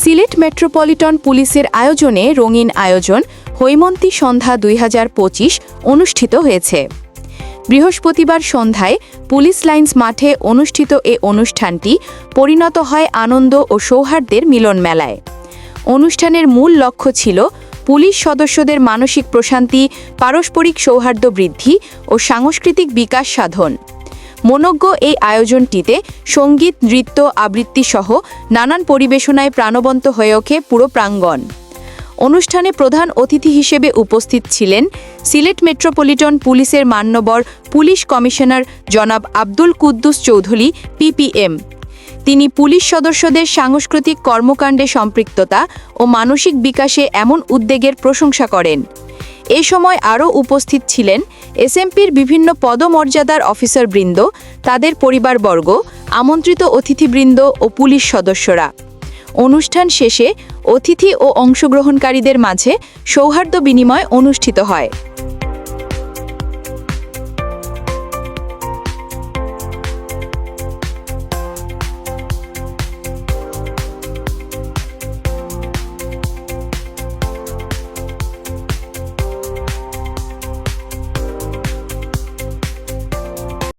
Sylhet metropolitan পুলিশের আয়োজনে রঙিন আয়োজন হৈমন্তী সন্ধ্যা দুই হাজার পঁচিশ অনুষ্ঠিত হয়েছে। বৃহস্পতিবার সন্ধ্যায় পুলিশ লাইন্স মাঠে অনুষ্ঠিত এ অনুষ্ঠানটি পরিণত হয় আনন্দ ও সৌহার্দ্যের মিলন মেলায়। অনুষ্ঠানের মূল লক্ষ্য ছিল পুলিশ সদস্যদের মানসিক প্রশান্তি, পারস্পরিক সৌহার্দ্য বৃদ্ধি ও সাংস্কৃতিক বিকাশ সাধন। মনোজ্ঞ এই আয়োজনটিতে সংগীত, নৃত্য আবৃত্তি সহ নানান পরিবেশনায় প্রাণবন্ত হয়ে ওঠে পুরো প্রাঙ্গণ। অনুষ্ঠানে প্রধান অতিথি হিসেবে উপস্থিত ছিলেন সিলেট মেট্রোপলিটন পুলিশের মান্যবর পুলিশ কমিশনার জনাব আব্দুল কুদ্দুস চৌধুরী পিপিএম তিনি পুলিশ সদস্যদের সাংস্কৃতিক কর্মকাণ্ডে সম্পৃক্ততা ও মানসিক বিকাশে এমন উদ্যোগের প্রশংসা করেন। এ সময় আরও উপস্থিত ছিলেন এসএমপির বিভিন্ন পদমর্যাদার অফিসারবৃন্দ, তাদের পরিবারবর্গ, আমন্ত্রিত অতিথিবৃন্দ ও পুলিশ সদস্যরা। অনুষ্ঠান শেষে অতিথি ও অংশগ্রহণকারীদের মাঝে সৌহার্দ্য বিনিময় অনুষ্ঠিত হয়।